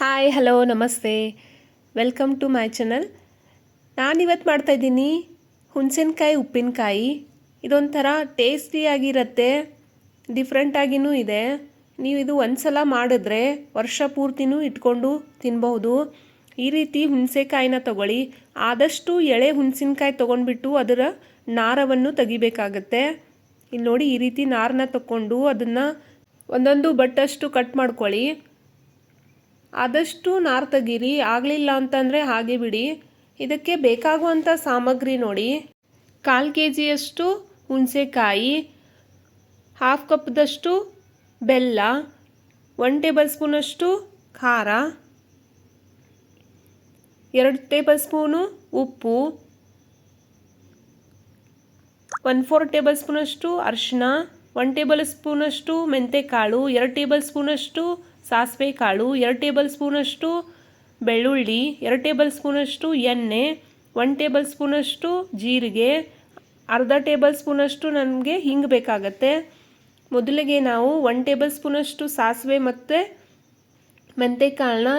Hi hello ನಮಸ್ತೆ. Welcome to my channel ನಾನಿವತ್ತು ಮಾಡ್ತಾಯಿದ್ದೀನಿ ಹುಣಸಿನ್ಕಾಯಿ, ಉಪ್ಪಿನಕಾಯಿ. ಇದೊಂಥರ ಟೇಸ್ಟಿಯಾಗಿರುತ್ತೆ ಡಿಫ್ರೆಂಟಾಗಿಯೂ ಇದೆ. ನೀವು ಇದು ಒಂದು ಸಲ ಮಾಡಿದ್ರೆ ವರ್ಷ ಪೂರ್ತಿನೂ ಇಟ್ಕೊಂಡು ತಿನ್ಬಹುದು. ಈ ರೀತಿ ಹುಣಸೆಕಾಯಿನ ತಗೊಳ್ಳಿ. ಆದಷ್ಟು ಎಳೆ ಹುಣಸಿನ್ಕಾಯಿ ತೊಗೊಂಡ್ಬಿಟ್ಟು ಅದರ ನಾರವನ್ನು ತೆಗಿಬೇಕಾಗತ್ತೆ. ಇಲ್ಲಿ ನೋಡಿ ಈ ರೀತಿ ನಾರನ್ನ ತಗೊಂಡು ಅದನ್ನು ಒಂದೊಂದು ಬಟ್ಟಷ್ಟು ಕಟ್ ಮಾಡ್ಕೊಳ್ಳಿ. ಆದಷ್ಟು ನಾರು ತೆಗೀರಿ ಆಗಲಿಲ್ಲ ಅಂತಂದರೆ ಹಾಗೆ ಬಿಡಿ. ಇದಕ್ಕೆ ಬೇಕಾಗುವಂಥ ಸಾಮಗ್ರಿ ನೋಡಿ. ಕಾಲು ಕೆ ಜಿಯಷ್ಟು ಹುಣಸೆಕಾಯಿ ಹಾಫ್ ಕಪ್ದಷ್ಟು ಬೆಲ್ಲ ಒನ್ ಟೇಬಲ್ ಸ್ಪೂನಷ್ಟು ಖಾರ, ಎರಡು ಟೇಬಲ್ ಸ್ಪೂನು ಉಪ್ಪು ಒನ್ ಫೋರ್ ಟೇಬಲ್ ಸ್ಪೂನಷ್ಟು ಅರಿಶಿನ ಒನ್ ಟೇಬಲ್ ಸ್ಪೂನಷ್ಟು ಮೆಂತೆಕಾಳು, ಎರಡು ಟೇಬಲ್ ಸ್ಪೂನಷ್ಟು ಸಾಸಿವೆ ಕಾಳು, ಎರಡು ಟೇಬಲ್ ಸ್ಪೂನಷ್ಟು ಬೆಳ್ಳುಳ್ಳಿ, ಎರಡು ಟೇಬಲ್ ಸ್ಪೂನಷ್ಟು ಎಣ್ಣೆ ಒನ್ ಟೇಬಲ್ ಸ್ಪೂನಷ್ಟು ಜೀರಿಗೆ, ಅರ್ಧ ಟೇಬಲ್ ಸ್ಪೂನಷ್ಟು ನಮಗೆ ಹಿಂಗೆ ಬೇಕಾಗತ್ತೆ. ಮೊದಲಿಗೆ ನಾವು ಒನ್ ಟೇಬಲ್ ಸ್ಪೂನಷ್ಟು ಸಾಸಿವೆ ಮತ್ತು ಮೆಂತೆಕಾಳನ್ನ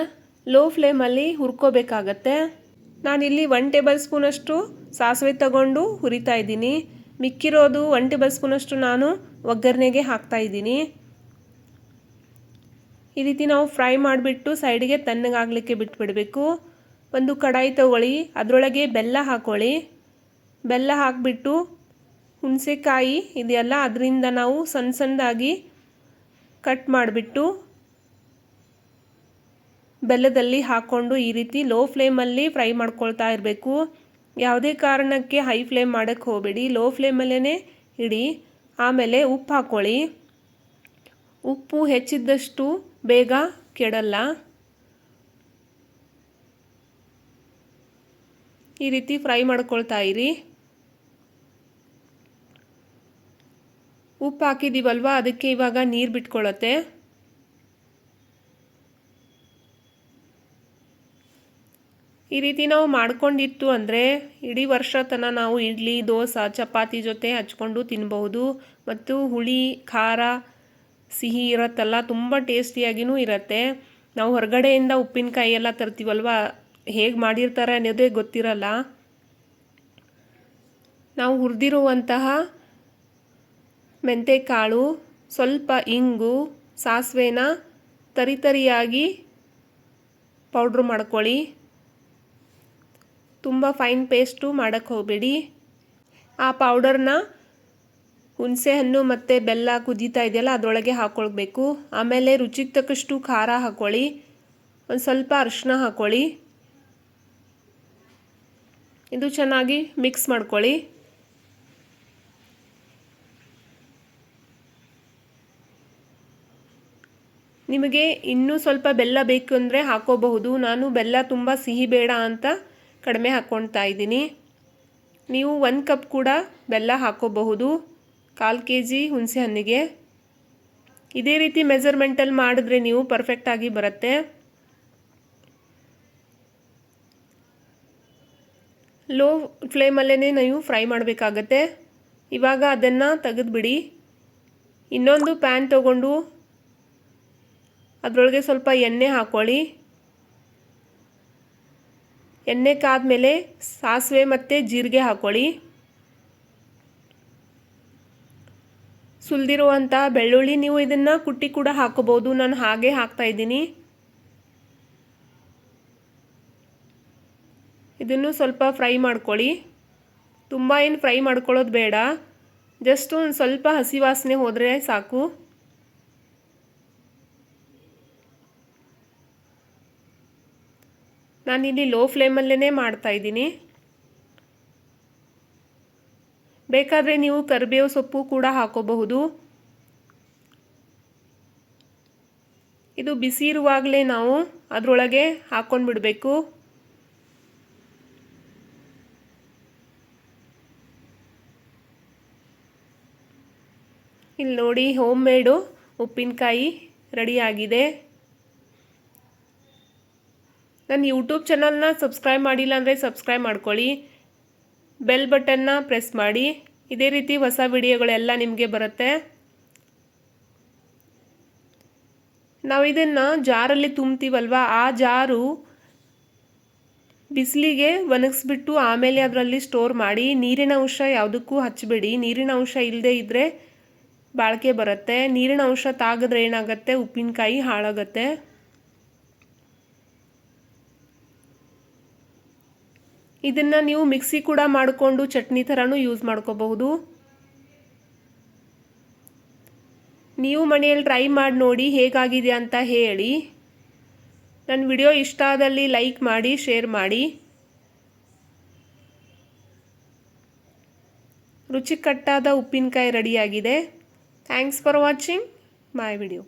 ಲೋ ಫ್ಲೇಮಲ್ಲಿ ಹುರ್ಕೋಬೇಕಾಗತ್ತೆ. ನಾನಿಲ್ಲಿ ಒನ್ ಟೇಬಲ್ ಸ್ಪೂನಷ್ಟು ಸಾಸಿವೆ ತಗೊಂಡು ಹುರಿತಾ ಇದ್ದೀನಿ. ಮಿಕ್ಕಿರೋದು ಒನ್ ಟೇಬಲ್ ಸ್ಪೂನಷ್ಟು ನಾನು ಒಗ್ಗರಣೆಗೆ ಹಾಕ್ತಾ ಇದ್ದೀನಿ. ಈ ರೀತಿ ನಾವು ಫ್ರೈ ಮಾಡಿಬಿಟ್ಟು ಸೈಡಿಗೆ ತಣ್ಣಗಾಗಲಿಕ್ಕೆ ಬಿಟ್ಬಿಡಬೇಕು. ಒಂದು ಕಡಾಯಿ ತಗೊಳ್ಳಿ, ಅದರೊಳಗೆ ಬೆಲ್ಲ ಹಾಕ್ಕೊಳ್ಳಿ ಬೆಲ್ಲ ಹಾಕಿಬಿಟ್ಟು ಹುಣಸೆಕಾಯಿ ಇದೆಯಲ್ಲ, ಅದರಿಂದ ನಾವು ಸಣ್ಣ ಸಣ್ಣದಾಗಿ ಕಟ್ ಮಾಡಿಬಿಟ್ಟು ಬೆಲ್ಲದಲ್ಲಿ ಹಾಕ್ಕೊಂಡು ಈ ರೀತಿ ಲೋ ಫ್ಲೇಮಲ್ಲಿ ಫ್ರೈ ಮಾಡ್ಕೊಳ್ತಾ ಇರಬೇಕು. ಯಾವುದೇ ಕಾರಣಕ್ಕೆ ಹೈ ಫ್ಲೇಮ್ ಮಾಡೋಕ್ಕೆ ಹೋಗಬೇಡಿ. ಲೋ ಫ್ಲೇಮಲ್ಲೇ ಇಡಿ. ಆಮೇಲೆ ಉಪ್ಪು ಹಾಕ್ಕೊಳ್ಳಿ ಉಪ್ಪು ಹೆಚ್ಚಿದ್ದಷ್ಟು ಬೇಗ ಕೆಡಲ್ಲ. ಈ ರೀತಿ ಫ್ರೈ ಮಾಡ್ಕೊಳ್ತಾ ಇರಿ. ಉಪ್ಪು ಹಾಕಿದ್ದೀವಲ್ವ ಅದಕ್ಕೆ ಇವಾಗ ನೀರು ಬಿಟ್ಕೊಳ್ಳುತ್ತೆ ಈ ರೀತಿ ನಾವು ಮಾಡ್ಕೊಂಡಿತ್ತು ಅಂದರೆ ಇಡೀ ವರ್ಷ ತನಕ ನಾವು ಇಡ್ಲಿ, ದೋಸೆ, ಚಪಾತಿ ಜೊತೆ ಹಚ್ಕೊಂಡು ತಿನ್ಬಹುದು. ಮತ್ತು ಹುಳಿ, ಖಾರ ಸಿಹಿ ಇರುತ್ತಲ್ಲ, ತುಂಬ ಟೇಸ್ಟಿಯಾಗಿಯೂ ಇರುತ್ತೆ. ನಾವು ಹೊರಗಡೆಯಿಂದ ಉಪ್ಪಿನಕಾಯಿ ಎಲ್ಲ ತರ್ತೀವಲ್ವ? ಹೇಗೆ ಮಾಡಿರ್ತಾರೆ ಅನ್ನೋದೇ ಗೊತ್ತಿರಲ್ಲ. ನಾವು ಹುರಿದಿರುವಂತಹ ಮೆಂತೆಕಾಳು, ಸ್ವಲ್ಪ ಇಂಗು, ಸಾಸಿವೆನ ತರಿತರಿಯಾಗಿ ಪೌಡ್ರ್ ಮಾಡ್ಕೊಳ್ಳಿ. ತುಂಬ ಫೈನ್ ಪೇಸ್ಟು ಮಾಡೋಕ್ಕೆ ಹೋಗಬೇಡಿ. ಆ ಪೌಡರ್ನ ಹುಣಸೆ ಹಣ್ಣು ಮತ್ತು ಬೆಲ್ಲ ಕುದೀತಾ ಇದೆಯಲ್ಲ, ಅದರೊಳಗೆ ಹಾಕ್ಕೊಳ್ಬೇಕು ಆಮೇಲೆ ರುಚಿಗೆ ತಕ್ಕಷ್ಟು ಖಾರ ಹಾಕ್ಕೊಳ್ಳಿ ಒಂದು ಸ್ವಲ್ಪ ಅರಿಶಿನ ಹಾಕ್ಕೊಳ್ಳಿ ಇದು ಚೆನ್ನಾಗಿ ಮಿಕ್ಸ್ ಮಾಡ್ಕೊಳ್ಳಿ. ನಿಮಗೆ ಇನ್ನೂ ಸ್ವಲ್ಪ ಬೆಲ್ಲ ಬೇಕು ಅಂದರೆ ಹಾಕೋಬಹುದು. ನಾನು ಬೆಲ್ಲ ತುಂಬ ಸಿಹಿ ಬೇಡ ಅಂತ ಕಡಿಮೆ ಹಾಕ್ಕೊಳ್ತಾ ಇದ್ದೀನಿ. ನೀವು ಒಂದು ಕಪ್ ಕೂಡ ಬೆಲ್ಲ ಹಾಕೋಬಹುದು. ಕಾಲು ಕೆ ಜಿ ಹುಣಸೆಹಣ್ಣಿಗೆ ಇದೇ ರೀತಿ ಮೆಜರ್ಮೆಂಟಲ್ಲಿ ಮಾಡಿದ್ರೆ ನೀವು ಪರ್ಫೆಕ್ಟಾಗಿ ಬರುತ್ತೆ. ಲೋ ಫ್ಲೇಮಲ್ಲೇ ನೀವು ಫ್ರೈ ಮಾಡಬೇಕಾಗತ್ತೆ. ಇವಾಗ ಅದನ್ನು ತೆಗೆದುಬಿಡಿ. ಇನ್ನೊಂದು ಪ್ಯಾನ್ ತಗೊಂಡು ಅದರೊಳಗೆ ಸ್ವಲ್ಪ ಎಣ್ಣೆ ಹಾಕ್ಕೊಳ್ಳಿ ಎಣ್ಣೆ ಕಾದ್ಮೇಲೆ ಸಾಸಿವೆ ಮತ್ತು ಜೀರಿಗೆ ಹಾಕ್ಕೊಳ್ಳಿ ಸುಲಿದಿರುವಂಥ ಬೆಳ್ಳುಳ್ಳಿ ನೀವು ಇದನ್ನು ಕುಟ್ಟಿ ಕೂಡ ಹಾಕೋಬೋದು ನಾನು ಹಾಗೆ ಹಾಕ್ತಾ ಇದ್ದೀನಿ. ಇದನ್ನು ಸ್ವಲ್ಪ ಫ್ರೈ ಮಾಡ್ಕೊಳ್ಳಿ. ತುಂಬ ಏನು ಫ್ರೈ ಮಾಡ್ಕೊಳ್ಳೋದು ಬೇಡ. ಜಸ್ಟ್ ಒಂದು ಸ್ವಲ್ಪ ಹಸಿ ವಾಸನೆ ಹೋದರೆ ಸಾಕು. ನಾನಿಲ್ಲಿ ಲೋ ಫ್ಲೇಮಲ್ಲೇ ಮಾಡ್ತಾ ಇದ್ದೀನಿ ಬೇಕಾದರೆ ನೀವು ಕರಿಬೇವು ಸೊಪ್ಪು ಕೂಡ ಹಾಕೋಬಹುದು. ಇದು ಬಿಸಿ ಇರುವಾಗಲೇ ನಾವು ಅದರೊಳಗೆ ಹಾಕ್ಕೊಂಡು ಬಿಡಬೇಕು. ಇಲ್ಲಿ ನೋಡಿ ಹೋಮ್ ಮೇಡು ಉಪ್ಪಿನಕಾಯಿ ರೆಡಿಯಾಗಿದೆ ನನ್ನ ಯೂಟ್ಯೂಬ್ ಚಾನಲ್ನ ಸಬ್ಸ್ಕ್ರೈಬ್ ಮಾಡಿಲ್ಲ ಅಂದರೆ ಸಬ್ಸ್ಕ್ರೈಬ್ ಮಾಡ್ಕೊಳ್ಳಿ. ಬೆಲ್ ಬಟನ್ನ ಪ್ರೆಸ್ ಮಾಡಿ. ಇದೇ ರೀತಿ ಹೊಸ ವಿಡಿಯೋಗಳೆಲ್ಲ ನಿಮಗೆ ಬರುತ್ತೆ. ನಾವು ಇದನ್ನು ಜಾರಲ್ಲಿ ತುಂಬ್ತೀವಲ್ವ? ಆ ಜಾರು ಬಿಸಿಲಿಗೆ ಒಣಗಿಸ್ಬಿಟ್ಟು ಆಮೇಲೆ ಅದರಲ್ಲಿ ಸ್ಟೋರ್ ಮಾಡಿ, ನೀರಿನ ಅಂಶ ಯಾವುದಕ್ಕೂ ಹಚ್ಚಬೇಡಿ ನೀರಿನ ಅಂಶ ಇಲ್ಲದೆ ಇದ್ದರೆ ಬಾಳಿಕೆ ಬರುತ್ತೆ. ನೀರಿನ ಅಂಶ ತಾಗಿದ್ರೆ ಏನಾಗುತ್ತೆ? ಉಪ್ಪಿನಕಾಯಿ ಹಾಳಾಗುತ್ತೆ. ಇದನ್ನು ನೀವು ಮಿಕ್ಸಿ ಕೂಡ ಮಾಡಿಕೊಂಡು ಚಟ್ನಿ ಥರನೂ ಯೂಸ್ ಮಾಡ್ಕೋಬಹುದು. ನೀವು ಮನೆಯಲ್ಲಿ ಟ್ರೈ ಮಾಡಿ ನೋಡಿ ಹೇಗಾಗಿದೆ ಅಂತ ಹೇಳಿ. ನನ್ನ ವಿಡಿಯೋ ಇಷ್ಟ ಆದಲ್ಲಿ ಲೈಕ್ ಮಾಡಿ ಶೇರ್ ಮಾಡಿ. ರುಚಿಕಟ್ಟಾದ ಉಪ್ಪಿನಕಾಯಿ ರೆಡಿಯಾಗಿದೆ thanks for watching my video